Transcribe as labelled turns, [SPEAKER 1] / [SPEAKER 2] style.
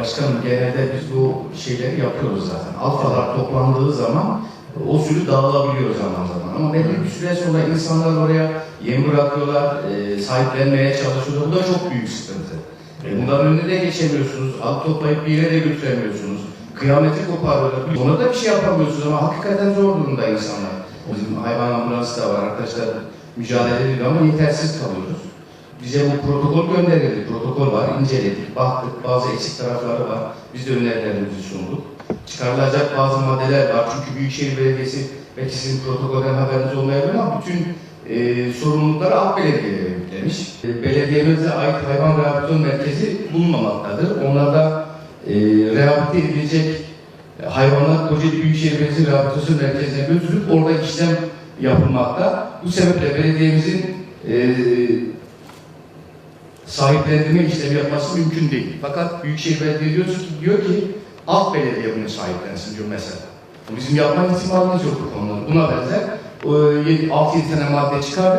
[SPEAKER 1] Başkanım genelde biz bu şeyleri yapıyoruz zaten. Alfalar toplandığı zaman o sürü dağılabiliyor zaman zaman. Ama belli bir süre sonra insanlar oraya yem bırakıyorlar, e, sahiplenmeye çalışıyorlar. Bu da çok büyük sıkıntı. E, bunların önüne de geçemiyorsunuz. Alt toplayıp bir yere de götüremiyorsunuz. Kıyameti koparıyorlar. Ona da bir şey yapamıyorsunuz ama hakikaten zor durumda insanlar. Bizim hayvan ambulansı da var arkadaşlar mücadele ediyor ama yetersiz kalıyoruz. Bize bu protokol gönderildi. Protokol var, inceledik, baktık. Bazı eksik tarafları var. Biz de önerilerimizi sunduk. Çıkarılacak bazı maddeler var. Çünkü Büyükşehir Belediyesi belki sizin protokolden haberiniz olmayabilir ama bütün e, sorumlulukları alt belediyelere yüklemiş. E, belediyemize ait hayvan rehabilitasyon merkezi bulunmamaktadır. Onlarda e, rehabilite edilecek hayvanlar Kocaeli Büyükşehir Belediyesi Rehabilitasyon Merkezi'ne götürüp orada işlem yapılmakta. Bu sebeple belediyemizin e, sahiplendirme işlemi yapması mümkün değil. Fakat Büyükşehir Belediye diyor ki, diyor ki alt belediye bunu sahiplensin diyor mesela. Bizim yapma ihtimalimiz yok bu konuda. Buna benzer 6-7 tane madde çıkardık.